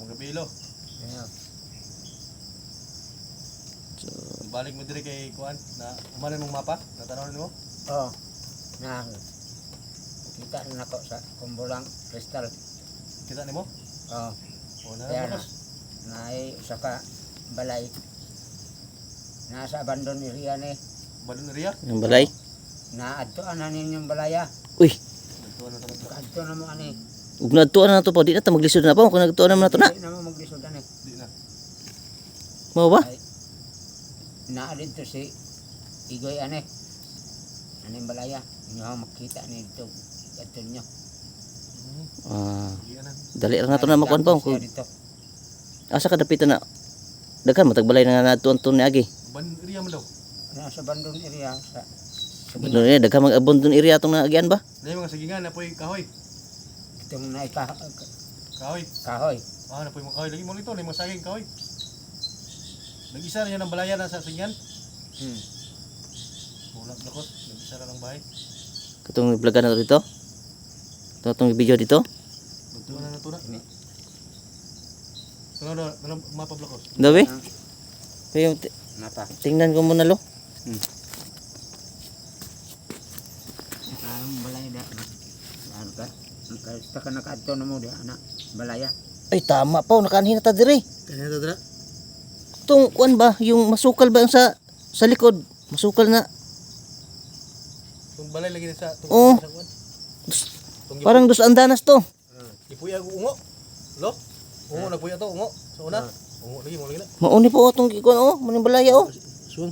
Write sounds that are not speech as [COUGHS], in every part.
mga bilo. Yeah. So, Balik mo diri kay kuan na umanin mong mapa, natanaw nimo. Oh. Na kita na nako sa kumbulang kristal. Kita nimo? Oh. O na Kaya na. boss. Na ay usa ka balay. Nasa abandon area ni. Balon area. yung balay. Na adto ana ninyong balaya. Uy, Adto na mo ani. Ug nadtuan na to po, di na ta maglisod na po kung nagtuan na to na. Di na mo maglisod ani. Di na. Mao ba? Ay. Na dito si Igoy ani. Aning balaya. Inyo ang makita ni dito. Adto nyo. Ah, dali ra na to na makuan. Siya Kung asa ka dapitan na daghan matag balay na natuan to ni agi. Area mo daw. Nasa abandon area sa Ano ni daghan mag abandon area tong naagian ba? Na mga sigingan na poy kahoy. Itong naika Kahoy. kahoy. Ah, na poy mga kahoy lagi mo nito, lima saging kahoy. Nag-isa na yan ang balaya na sa singan. Hmm. Bulak lakot, nag-isa na ng bahay. Katong vlogan na to dito. Ito tong video dito. Nagtuwa na na to na. Ini. Ano na, ano mapa blakos. Dawi. Ah, Yung tingnan ko muna lo. Ang balay da. Ano ka? Nakasta ka nakaadto na mo di ana balaya. Ay tama pa, nakaanhin na ta diri. Kanya na dra. Tong kuan ba, yung masukal ba sa sa likod? Masukal na. Kung balay lagi na sa tong Oo. sa Parang dos andanas to. ipuya ko ungo. Lo. Ungo nagpuya to ungo. Sa una. Ungo lagi mo lagi na. Mauni po atong kuan oh, maning balaya oh. Suwang.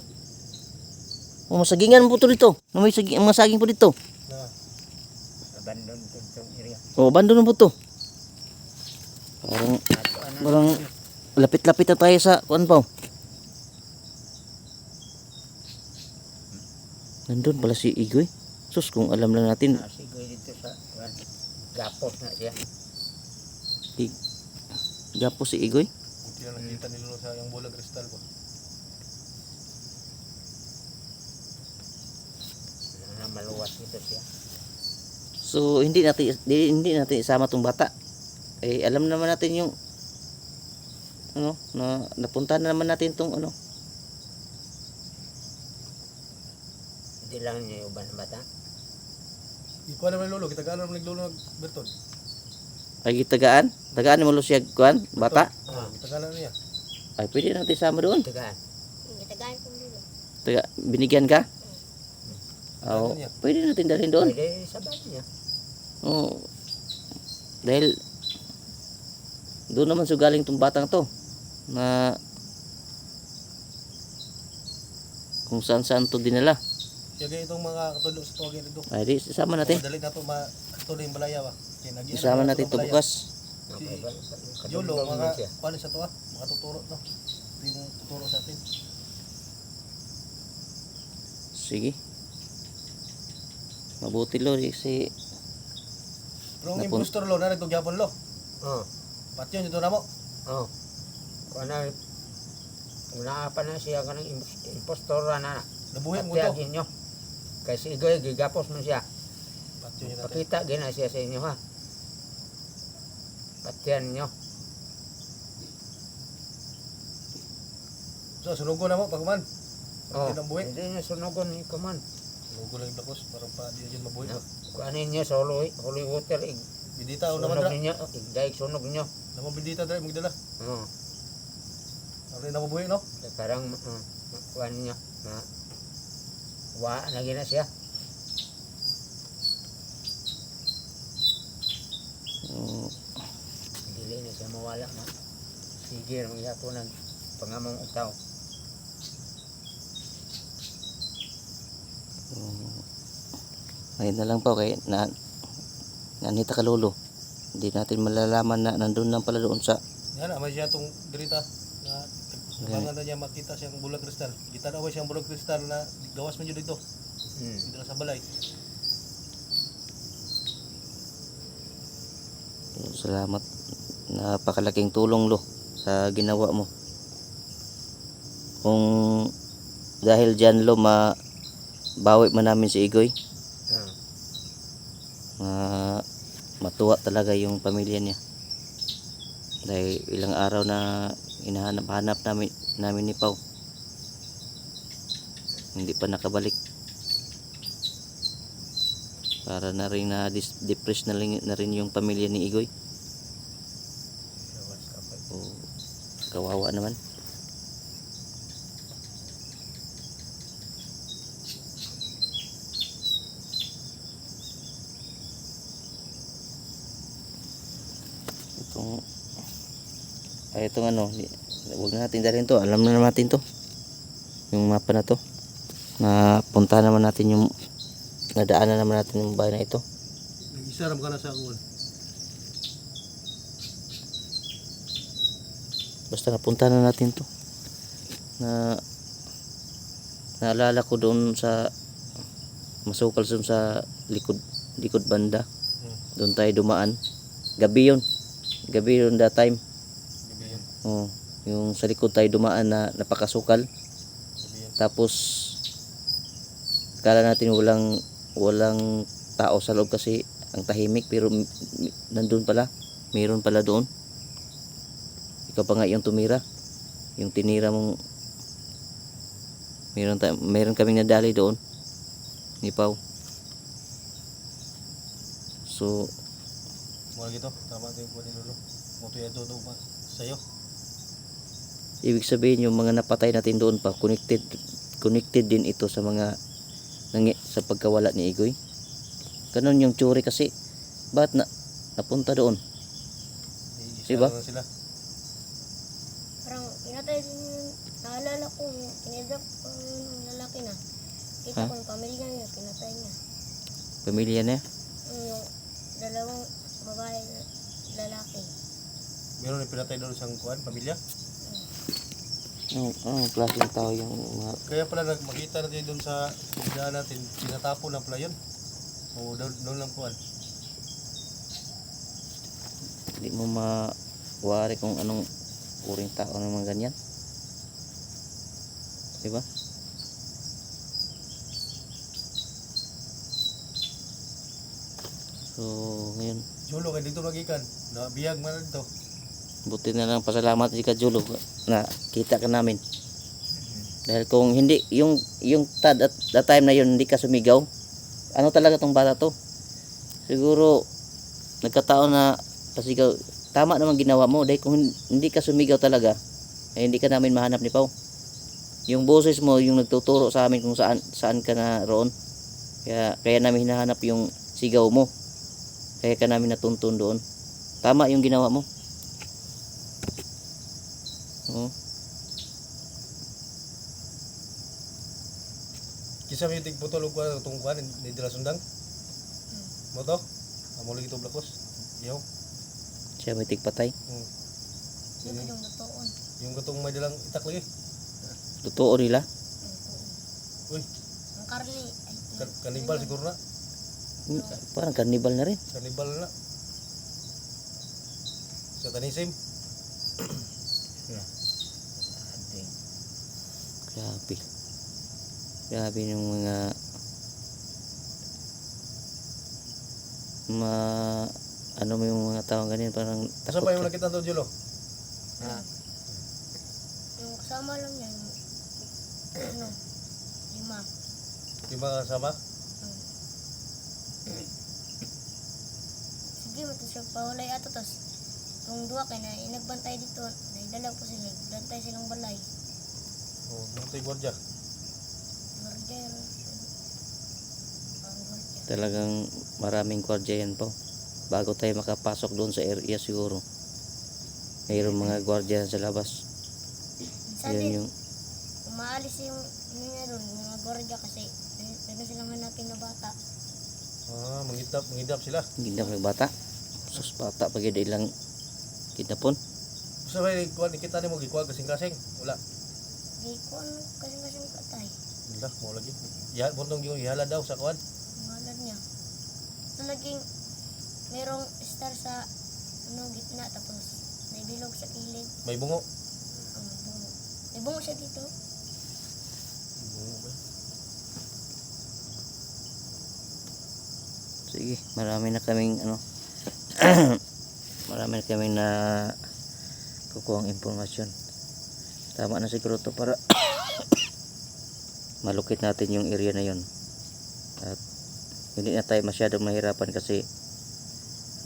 Oh, masagingan po to dito. Na may saging, mga saging po dito. Na. Abandon to itong area. Oh, bando na po to. Parang parang lapit-lapit na tayo sa kuan pa. oh. Nandun pala si Igoy. Sus, kung alam lang natin, Nasigoy dito sa kuwan. Gapos na siya. gapo si Igoy. Buti na nakita ni Lolo sa yung bulag kristal ba. Na maluwas dito siya. So, hindi natin, di, hindi natin isama tong bata. Eh, alam naman natin yung, ano, na, napunta na naman natin tong, ano, Hindi lang niya yung uban na bata. Ikuha naman Lolo, kita gano'n naman Lolo Berton. ay tagaan. Tagaan mo lo siya, kuan, bata. Ah, kita gano'n niya. Ay, pwede natin isama doon. Tigaan. Gitagaan ko dulu. Taga, binigyan ka? Niya. pwede natin dalhin doon. Pwede sa bahay niya. Oo. Dahil doon naman sugaling tong batang to na kung saan saan to dinala. Kaya ganyan itong mga katulog sa tuwagin dito. Ay, di, isama natin. Dali na ito ma katulog yung balaya ba. Kaya nag Isama natin to bukas. Ba? Yolo, mga paano sa tuwa? Mga tuturo no. Ito yung tuturo sa atin. Sige. Mabuti lo si Pero ang Napun- impostor lo na rin itong gyapon lo. Oh. Patyon dito na mo. Oh. Kung na una pa na siya kanang impos- impostor na Nabuhin mo to. Nyo. Kasi igoy gigapos mo siya. Patyon yun natin. Pakita gina siya sa inyo ha. Patian nyo. So, sunugo na mo, pagkuman. Oh. Patyon ang buhi. Hindi nyo sunugon ni Kuman. Yung bakos para pa di dyan mabuhi ba. Kung ano ninyo sa holy, holy water, ig, Bindita o naman sunog dra. ninyo, igdaig sunog nyo. Naman bindita dra, magdala. Oh. Ano na mabuhi no? Parang, uh, kuhan ninyo, na, wa na gina siya. mm, Dili na siya mawala ma. Sige, mga yapunan, pangamong utaw. Mm, ayun na lang po kay na nanita ka lolo. Hindi natin malalaman na nandun lang pala doon sa Yan, amay siya itong dirita na Kabangan na niya makita siyang bulag kristal. Kita na ba siyang bulag kristal na gawas man yun dito. Hmm. Dito na sa balay. Salamat. Napakalaking tulong lo sa ginawa mo. Kung dahil dyan lo ma bawi man namin si Igoy, Ah. ma matuwa talaga yung pamilya niya. Dahil ilang araw na hinahanap-hanap namin, namin ni Pau. Hindi pa nakabalik. Para na rin na dis- depress na rin, na rin yung pamilya ni Igoy. O, kawawa naman. Itong ay itong ano, huwag na natin dalhin to. Alam na naman natin to. Yung mapa na to. Na punta naman natin yung nadaanan naman natin yung bahay na ito. Isaram ka na sa kuwan. Basta napunta na natin to. Na naalala ko doon sa masukal sa likod likod banda. Doon tayo dumaan. Gabi yun. Gabi yun that time. Gabi yun. Oh, yung sa likod tayo dumaan na napakasukal. Tapos kala natin walang walang tao sa loob kasi ang tahimik pero nandun pala. Mayroon pala doon. Ikaw pa nga yung tumira. Yung tinira mong Meron meron kaming nadali doon. Ni Pau. So, Mga gito. Tama yung kuwan ni Lolo. Muto yan doon pa sa'yo. ibig sabihin yung mga napatay natin doon pa connected connected din ito sa mga nangi, sa pagkawala ni Igoy. Ganun yung tsuri kasi ba't na napunta doon? Diba? Na sila. Parang pinatay din yung naalala ko, kinidrop ko yung lalaki na. Kita Ha? ko yung pamilya niya, pinatay niya. Pamilya niya? Yung dalawang babae na lalaki. Meron yung pinatay doon sa kuwan, pamilya. Anong, anong klaseng tao yung mga Kaya pala nag- makita natin doon sa tindahan natin, tinatapo na pala yun. O doon, doon lang kuwan. hindi mo mawari kung anong uring tao mga ganyan? Diba? So, ngayon, Julo, kaya dito nagikan. Nabiyag man dito. Buti na lang pasalamat si Kajulo na kita ka namin. Dahil kung hindi yung yung tad at that time na yun hindi ka sumigaw, ano talaga tong bata to? Siguro nagkataon na pasigaw. Tama naman ginawa mo dahil kung hin- hindi ka sumigaw talaga, eh, hindi ka namin mahanap ni Pau. Yung boses mo yung nagtuturo sa amin kung saan saan ka na roon. Kaya kaya namin hinahanap yung sigaw mo. Kaya ka namin natuntun doon. Tama yung ginawa mo. Oo. Kisa may tigputulog ko itong kuwan, ni Dila Sundang. Mo to? Amo lagi ito blakos. Yaw. Siya may tigpatay. Hmm. Yun yung totoo. Yung katong may dalang itak lagi. Totoo nila. Uy, Ang karni, kanibal siguro na. Parang carnival na rin. Kanibal na. Satanism. Ate. Grabe. Grabe yung mga ma ano mo yung mga tao ganyan parang Asa pa yung nakita to, Julo? Na, yung kasama lang niya, yung, [CLEARS THROAT] ano, lima. Mga kasama? Sige, mato siya pahulay ato, tapos yung duwa kay na inagbantay dito, naidala po sila, bantay silang balay. Oh, yung tayo gwardiya. Gwardiya. talagang maraming kwardiya yan po. Bago tayo makapasok doon sa area siguro. Mayroong mga gwardiya sa labas. Yan yung umaalis yung ano niya doon, yung mga gwardiya kasi meron silang hanapin na bata. Ah, mangidap, mangidap sila. hindi na bata. Sus bata pag ilang kinapon. Gusto ba yung kuwan, kita ni mo, gikuha kasing-kasing. Wala. Ano kasing-kasing patay. Wala, mo lagi. Ya, buntong yung ihala daw sa kuwan. Pangalan niya. So naging merong star sa ano gitna tapos may bilog sa kilid. May bungo. Ang bungo. May bungo siya dito. Bungo ba? Sige, marami na kaming ano [CLEARS THROAT] marami na kaming na kukuha ang impormasyon. Tama na siguro to para [COUGHS] malukit natin yung area na yun. At hindi na tayo masyadong mahirapan kasi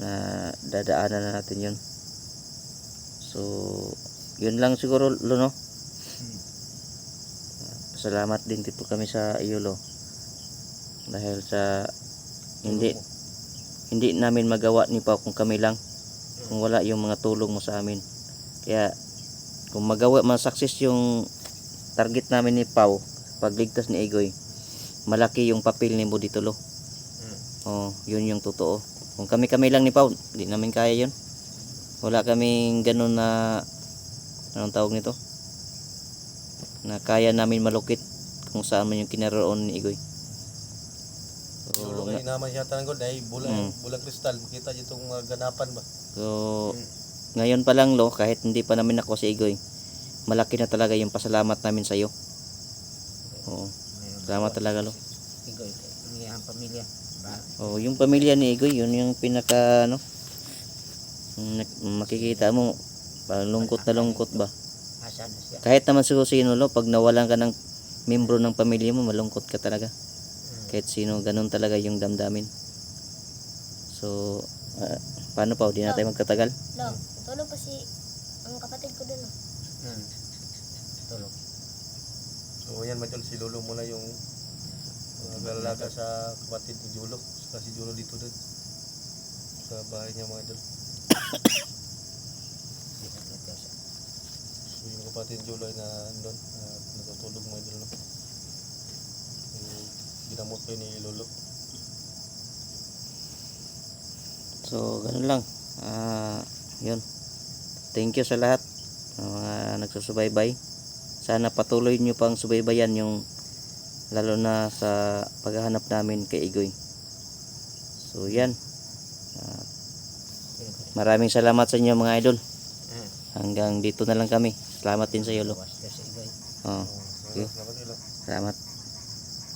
na dadaanan na natin yun. So, yun lang siguro, Luno. Salamat din po kami sa iyo, Lo. Dahil sa hindi. Hindi namin magawa ni Pao kung kami lang kung wala yung mga tulong mo sa amin. Kaya kung magawa man success yung target namin ni Pau pagligtas ni Egoy malaki yung papel ni mo dito lo oh yun yung totoo. Kung kami kami lang ni Pau hindi namin kaya yun. Wala kaming ganun na anong tawag nito? Na kaya namin malukit kung saan man yung kinaroon ni Egoy kay naman siya tanggol dahil bulag, Mm. bulag kristal. Makita dito itong mga ganapan ba? So, ngayon pa lang lo, kahit hindi pa namin ako si Igoy, malaki na talaga yung pasalamat namin sa iyo. Oo, salamat talaga lo. Igoy, ang pamilya. Ba, Oh, yung pamilya ni Igoy, yun yung pinaka ano, nak- makikita mo, parang lungkot na lungkot ba. Kahit naman siguro sino lo, pag nawalan ka ng membro ng pamilya mo, malungkot ka talaga. Kahit sino, ganun talaga yung damdamin. So, ah, paano pa, di na tayo magkatagal? Lo, tulog pa si ang kapatid ko dun. oh. Hmm. Tulog. So yan Madol, si Lolo muna yung nag-alaga sa kapatid ni Julo. Saka si Julo dito din. Sa bahay niya mga siya. [COUGHS] So yung kapatid ni Julo ay na doon. Uh, natutulog mga Idol. No? Ginamot ko ni Lolo. So, ganun lang. Ah, yun. Thank you sa lahat ng mga nagsusubaybay. Sana patuloy nyo pang subaybayan yung lalo na sa paghahanap namin kay Igoy. So, yan. Ah, maraming salamat sa inyo mga idol. Hanggang dito na lang kami. Salamat din sa iyo, Lo. Oh, Oh, Idol. salamat.